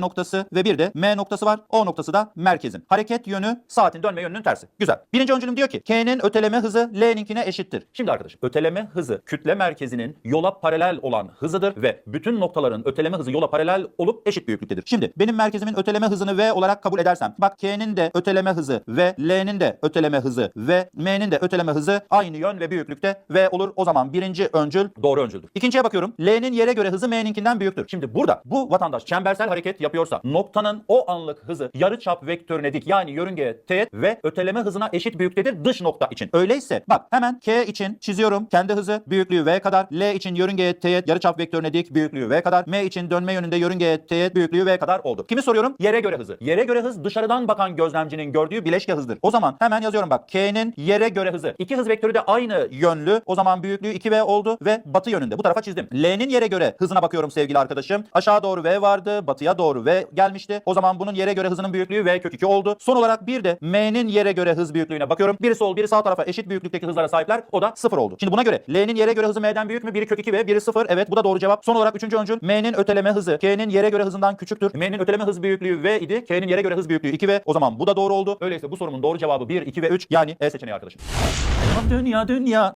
noktası ve bir de M noktası var. O noktası da merkezin. Hareket yönü saatin dönme yönünün tersi. Güzel. Birinci öncülüm diyor ki K'nin öteleme hızı L'ninkine eşittir. Şimdi arkadaşım öteleme hızı kütle merkezinin yola paralel olan hızıdır ve bütün noktaların öteleme hızı yola paralel olup eşit büyüklüktedir. Şimdi benim merkezimin öteleme hızını V olarak kabul edersem bak K'nin de öteleme hızı ve L'nin de öteleme hızı ve M'nin de öteleme hızı aynı yön ve büyüklükte V olur. O zaman birinci öncül doğru öncüldür. İkinciye bakıyorum. L'nin yere göre hızı M'ninkinden büyüktür. Şimdi burada bu vatandaş çembersel hareket yapıyorsa noktanın o anlık hızı yarıçap vektörüne dik yani yörüngeye teğet ve öteleme hızına eşit büyüktedir dış nokta için. Öyleyse bak hemen K için çiziyorum. Kendi hızı büyüklüğü V kadar. L için yörüngeye teğet yarıçap vektörüne dik büyüklüğü V kadar. M için dönme yönünde yörüngeye teğet büyüklüğü V kadar oldu. Kimi soruyorum? Yere göre hızı. Yere göre hız dışarıdan bakan gözlemcinin gördüğü bileşke hızdır. O zaman hemen yazıyorum bak. K'nin yere göre hızı. İki hız vektörü de aynı yönlü. O zaman büyüklüğü 2V oldu ve batı yönünde. Bu tarafa çizdim. L'nin yere göre hızına bakıyorum sevgili arkadaşım. Aşağı doğru V vardı. Batıya doğru V gelmişti. O zaman bunun yere göre hızının büyüklüğü V kök 2 oldu. Son olarak bir de M'nin yere göre hız büyüklüğüne bakıyorum. Biri sol biri sağ tarafa eşit büyüklükteki hızlara sahipler. O da 0 oldu. Şimdi buna göre L'nin yere göre hızı M'den büyük mü? Biri kök 2 ve biri 0. Evet bu da doğru cevap. Son olarak üçüncü öncül M'nin öteleme hızı K'nin yere göre hızından küçüktür. M'nin öteleme hız büyüklüğü V idi. K'nin yere göre hız büyüklüğü 2 ve o zaman bu da doğru oldu. Öyleyse bu sorumun doğru cevabı 1, 2 ve 3 yani E seçeneği arkadaşım. Dünya dünya